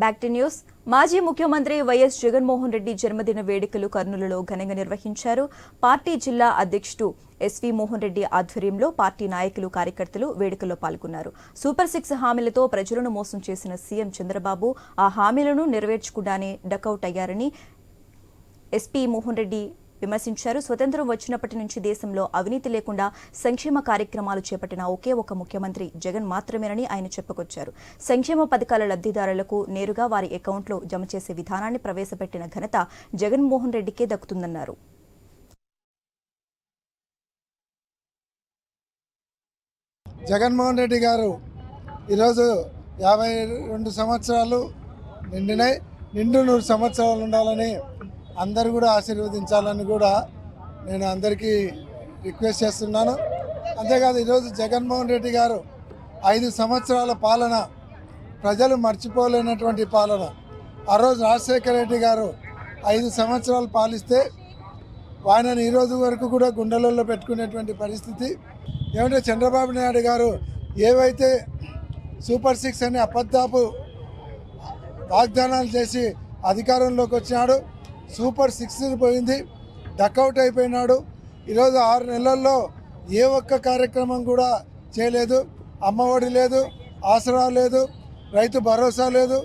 Back to news. మాజీ ముఖ్యమంత్రి YS Jaganmohan Reddy జన్మదిన వేడుకలు కర్నూలులో ఘనంగా నిర్వహించారు. పార్టీ జిల్లా అధ్యక్షుడు ఎస్వి మోహన్ రెడ్డి ఆధ్వర్యంలో పార్టీ నాయకులు కార్యకర్తలు వేడుకల్లో పాల్గొన్నారు. సూపర్ సిక్స్ హామీలతో ప్రజలను మోసం చేసిన సీఎం చంద్రబాబు ఆ హామీలను నెరవేర్చకుండానే డకౌట్ అయ్యారని ఎస్పీ మోహన్ రెడ్డి విమర్శించారు. స్వతంత్రం వచ్చినప్పటి నుంచి దేశంలో అవినీతి లేకుండా సంక్షేమ కార్యక్రమాలు చేపట్టిన ఒకే ఒక ముఖ్యమంత్రి జగన్ మాత్రమేనని ఆయన చెప్పుకొచ్చారు. సంక్షేమ పథకాల లబ్ధిదారులకు నేరుగా వారి అకౌంట్లో జమ చేసే విధానాన్ని ప్రవేశపెట్టిన ఘనత జగన్మోహన్ రెడ్డికే దక్కుతుందన్నారు. జగన్మోహన్ రెడ్డి గారు ఈరోజు యాభై రెండు సంవత్సరాలు నిండినాయి నిండు నూరు సంవత్సరాలు ఉండాలని అందరు కూడా ఆశీర్వదించాలని కూడా నేను అందరికీ రిక్వెస్ట్ చేస్తున్నాను. అంతేకాదు ఈరోజు జగన్మోహన్ రెడ్డి గారు ఐదు సంవత్సరాల పాలన ప్రజలు మర్చిపోలేనటువంటి పాలన. ఆ రోజు రాజశేఖర రెడ్డి గారు ఐదు సంవత్సరాలు పాలిస్తే ఆయనను ఈరోజు వరకు కూడా గుండెలలో పెట్టుకునేటువంటి పరిస్థితి. ఏమంటే చంద్రబాబు నాయుడు గారు ఏవైతే సూపర్ సిక్స్ అని అబద్ధాపు వాగ్దానాలు చేసి అధికారంలోకి వచ్చినాడు సూపర్ సిక్స్ పోయింది. డక్అవుట్ అయిపోయినాడు. ఈరోజు ఆరు నెలల్లో ఏ ఒక్క కార్యక్రమం కూడా చేయలేదు. అమ్మఒడి లేదు ఆసరా లేదు రైతు భరోసా లేదు.